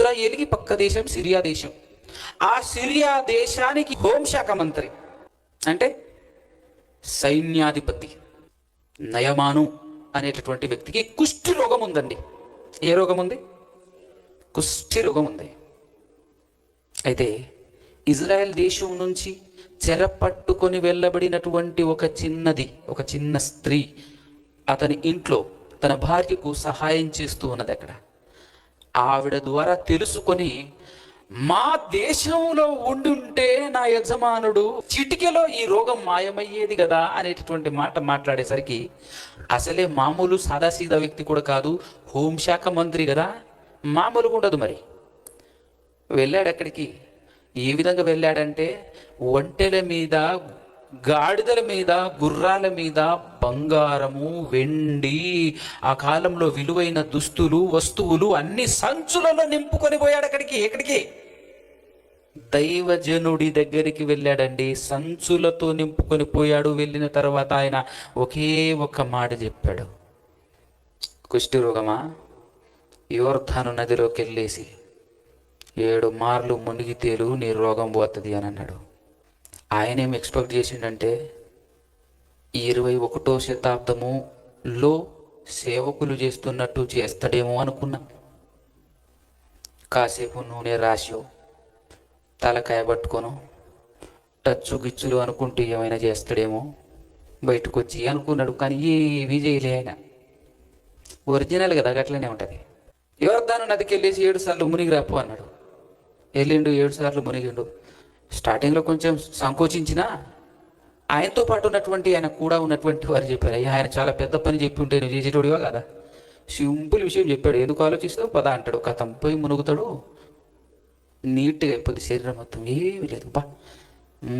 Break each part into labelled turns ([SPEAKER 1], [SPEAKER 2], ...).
[SPEAKER 1] ఇజ్రాయేల్కి పక్క దేశం సిరియా దేశం. ఆ సిరియా దేశానికి హోంశాఖ మంత్రి. అంటే సైన్యాధిపతి నయమాను అనేటటువంటి వ్యక్తికి కుష్టి రోగం ఉందండి. ఏ రోగం ఉంది? కుష్టి రోగం ఉంది. అయితే ఇజ్రాయెల్ దేశం నుంచి చెర పట్టుకొని వెళ్ళబడినటువంటి ఒక చిన్నది ఒక చిన్న స్త్రీ అతని ఇంట్లో తన భార్యకు సహాయం చేస్తూ ఉన్నది అక్కడ ఆవిడ ద్వారా తెలుసుకొని మా దేశంలో ఉండుంటే నా యజమానుడు చిటికెలో ఈ రోగం మాయమయ్యేది కదా అనేటటువంటి మాట మాట్లాడేసరికి అసలే మామూలు సాదాసీదా వ్యక్తి కూడా కాదు హోంశాఖ మంత్రి కదా మామూలుగా ఉండదు మరి. వెళ్ళాడు అక్కడికి ఏ విధంగా వెళ్ళాడంటే ఒంటెల మీద గాడిదల మీద గుర్రాల మీద బంగారము వెండి ఆ కాలంలో విలువైన దుస్తులు వస్తువులు అన్ని సంచులలో నింపుకొని పోయాడు అక్కడికి. ఎక్కడికి? దైవజనుడి దగ్గరికి వెళ్ళాడండి. సంచులతో నింపుకొని పోయాడు. వెళ్ళిన తర్వాత ఆయన ఒకే ఒక్క మాట చెప్పాడు. కుష్ఠరోగమా యోర్ధాను నదిలోకి వెళ్ళేసి ఏడు మార్లు మునిగి తేలు నీ రోగం పోతుంది అని అన్నాడు. ఆయన ఏం ఎక్స్పెక్ట్ చేసిండంటే ఇరవై ఒకటో శతాబ్దములో సేవకులు చేస్తున్నట్టు చేస్తాడేమో అనుకున్నా. కాసేపు నూనె రాసో తలకాయ పట్టుకోను టచ్చు గిచ్చులు అనుకుంటూ ఏమైనా చేస్తాడేమో బయటకు వచ్చి అనుకున్నాడు కానీ ఏమీ చేయలే ఆయన. ఒరిజినల్ కదా అట్లనే ఉంటుంది. యోర్ధాను నదికి వెళ్ళేసి ఏడు సార్లు మునిగి రాపు అన్నాడు. వెళ్ళిండు ఏడు సార్లు మునిగిండు. స్టార్టింగ్లో కొంచెం సంకోచించినా ఆయనతో పాటు ఉన్నటువంటి ఆయన కూడా ఉన్నటువంటి వారు చెప్పారు అయ్యా ఆయన చాలా పెద్ద పని చెప్పి ఉంటే నువ్వు చేసేటోడివా కదా? సింపుల్ విషయం చెప్పాడు ఎందుకు ఆలోచిస్తావు? పద అంటాడు కథం పోయి మునుగుతాడు నీట్గా అయిపోతుంది శరీరం మొత్తం ఏమి లేదు బా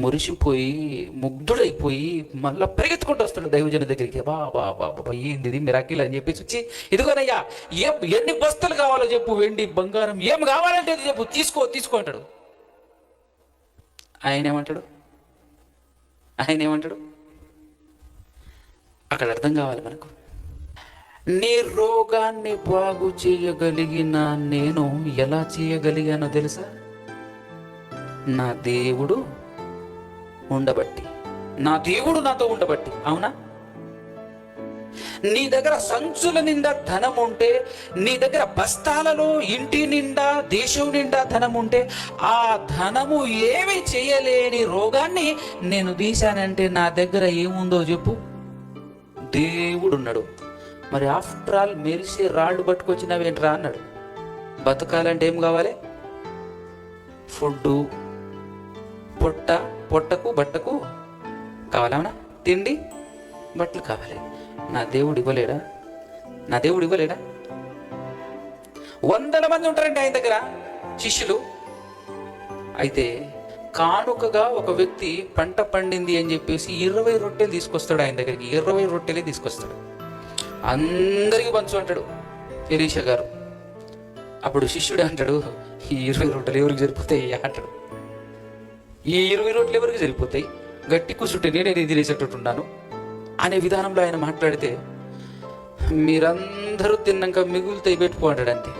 [SPEAKER 1] మురిసిపోయి ముగ్ధుడైపోయి మళ్ళీ పరిగెత్తుకుంటూ వస్తాడు దైవజన దగ్గరికి బా బా బాబా ఏంది ఇది? మిరాకిల్ అని చెప్పేసి వచ్చి ఇదిగోనయ్యా ఏ ఎన్ని బస్తలు కావాలో చెప్పు వెండి బంగారం ఏం కావాలంటే అది చెప్పు తీసుకో తీసుకో అంటాడు. ఆయన ఏమంటాడు ఆయన ఏమంటాడు అక్కడ అర్థం కావాలి మనకు. నీ రోగాన్ని బాగు చేయగలిగిన నేను ఎలా చేయగలిగానో తెలుసా? నా దేవుడు ఉండబట్టి. నా దేవుడు నాతో ఉండబట్టి. అవునా? నీ దగ్గర సంచుల నిండా ధనం ఉంటే నీ దగ్గర బస్తాలలో ఇంటి నిండా దేశం నిండా ధనం ఉంటే ఆ ధనము ఏమి చేయలేని రోగాన్ని నేను తీశానంటే నా దగ్గర ఏముందో చెప్పు. దేవుడు ఉన్నాడు మరి ఆఫ్టర్ ఆల్ మెరిసే రాళ్ళు పట్టుకొచ్చినవేంట్రా అన్నాడు. బతకాలంటే ఏం కావాలి? ఫుడ్ పొట్ట పొట్టకు బట్టకు కావాలన్నా తిండి బట్టలు కావాలి. నా దేవుడు ఇవ్వలేడా? నా దేవుడు ఇవ్వలేడా? వందల మంది ఉంటారండి ఆయన దగ్గర శిష్యులు. అయితే కానుకగా ఒక వ్యక్తి పంట పండింది అని చెప్పేసి ఇరవై రొట్టెలు తీసుకొస్తాడు ఆయన దగ్గరికి. ఇరవై రొట్టెలే తీసుకొస్తాడు. అందరికీ పంచు అంటాడు ఎలీషా గారు. అప్పుడు శిష్యుడు అంటాడు ఈ ఇరవై రొట్టెలు ఎవరికి సరిపోతాయి అంటాడు. ఈ ఇరవై రొట్టెలు ఎవరికి సరిపోతాయి? గట్టి కూర్చుంటే నేనే తినేసేటట్టున్నాను అనే విధానంలో ఆయన మాట్లాడితే మీరందరూ తిన్నాక మిగులుతాయి పెట్టుకో అంటాడు అంతే.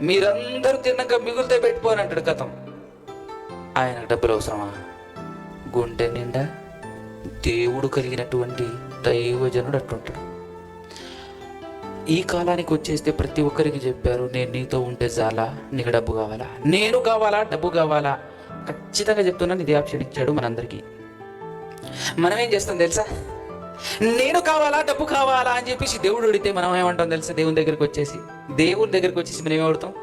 [SPEAKER 1] మీరందరూ తిన్నాక మిగులుతాయి పెట్టుకో అని అంటాడు కథం. ఆయన డబ్బులు అవసరమా? గుండె నిండా దేవుడు కలిగినటువంటి దైవజనుడు అట్టుంటాడు. ఈ కాలానికి వచ్చేస్తే ప్రతి ఒక్కరికి చెప్పారు నేను నీతో ఉంటే చాలా నీకు డబ్బు కావాలా? నేను కావాలా? డబ్బు కావాలా? ఖచ్చితంగా చెప్తున్నాను ఇది ఆప్షన్ ఇచ్చాడు మనందరికీ. మనం ఏం చేస్తాం తెలుసా? నేను కావాలా డబ్బు కావాలా అని చెప్పేసి దేవుడు అడిగితే మనం ఏమంటాం తెలుసా? దేవుని దగ్గరికి వచ్చేసి దేవుని దగ్గరికి వచ్చేసి మనం ఏమవుతాం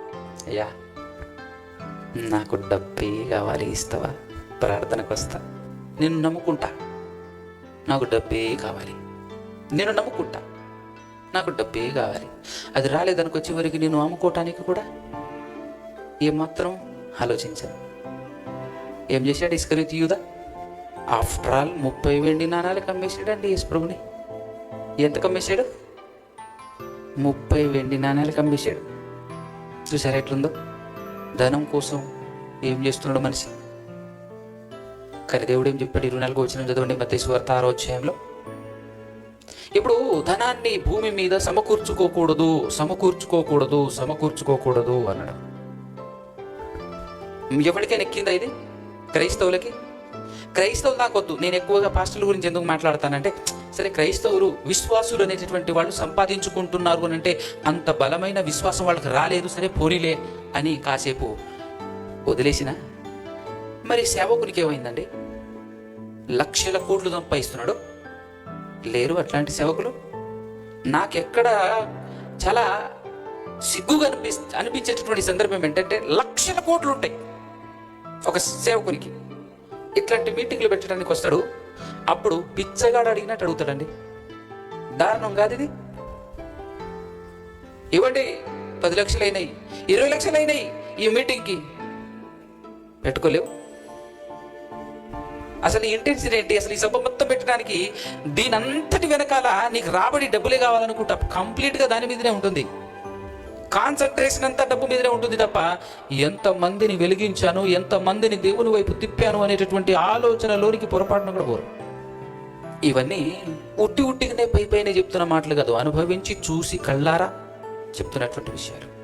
[SPEAKER 1] అయ్యా నాకు డబ్బే కావాలి ఇస్తావా? ప్రార్థనకు వస్తా. నేను నమ్ముకుంటా. నాకు డబ్బే కావాలి. నేను నమ్ముకుంటా. నాకు డబ్బే కావాలి. అది రాలేదనుకో చివరికి నేను అమ్ముకోవటానికి కూడా ఏమాత్రం ఆలోచించను. ఏం చేశాడు ఇస్కరిత్ యూదా? ఆఫ్టర్ ఆల్ ముప్పై వెండి నాణాలు కమ్మేసాడండి యేసుప్రభుని ఎంత కమ్మేశాడు? ముప్పై వెండి నాణాలు కమ్మేశాడు. చూసారా ఎట్లుందో? ధనం కోసం ఏం చేస్తున్నాడు మనిషి? కానీ దేవుడు ఏం చెప్పాడు? ఇరవై నాలుగు వచ్చిన చదవండి మధ్య స్వార్థ ఆరో అధ్యాయంలో. ఇప్పుడు ధనాన్ని భూమి మీద సమకూర్చుకోకూడదు సమకూర్చుకోకూడదు సమకూర్చుకోకూడదు అన్నాడు. ఎవరికైనా ఎక్కిందా ఇది? క్రైస్తవులకి? క్రైస్తవులు నాకు వద్దు. నేను ఎక్కువగా పాస్టర్ల గురించి ఎందుకు మాట్లాడతానంటే సరే క్రైస్తవులు విశ్వాసులు అనేటటువంటి వాళ్ళు సంపాదించుకుంటున్నారు అని అంటే అంత బలమైన విశ్వాసం వాళ్ళకి రాలేదు సరే పోనీలే అని కాసేపు వదిలేసిన. మరి సేవకునికి ఏమైందండి? లక్షల కోట్లు సంపాదిస్తున్నాడు. లేరు అట్లాంటి సేవకులు? నాకెక్కడ చాలా సిగ్గుగా అనిపి అనిపించేటటువంటి సందర్భం ఏంటంటే లక్షల కోట్లు ఉంటాయి ఒక సేవకునికి. ఇట్లాంటి మీటింగ్లు పెట్టడానికి వస్తాడు. అప్పుడు పిచ్చగాడు అడిగినట్టు అడుగుతాడండి. దారుణం కాదు ఇది. ఇవ్వండి పది లక్షలు అయినాయి ఇరవై లక్షలు అయినాయి ఈ మీటింగ్కి. పెట్టుకోలేవు. అసలు ఇంటెన్షన్ ఏంటి? అసలు ఈ సభ మొత్తం పెట్టడానికి దీనంతటి వెనకాల నీకు రాబడి డబ్బులే కావాలనుకుంటా. కంప్లీట్గా దాని మీదనే ఉంటుంది. కాన్సన్ట్రేషన్ అంతా డబ్బు మీదనే ఉంటుంది తప్ప ఎంత మందిని వెలిగించాను ఎంత మందిని దేవుని వైపు తిప్పాను అనేటటువంటి ఆలోచనలోనికి పొరపాటున కూడా పోరు. ఇవన్నీ ఉట్టి ఉట్టిగానే పై పైన చెప్తున్న మాటలు కాదు అనుభవించి చూసి కళ్ళారా చెప్తున్నటువంటి విషయాలు.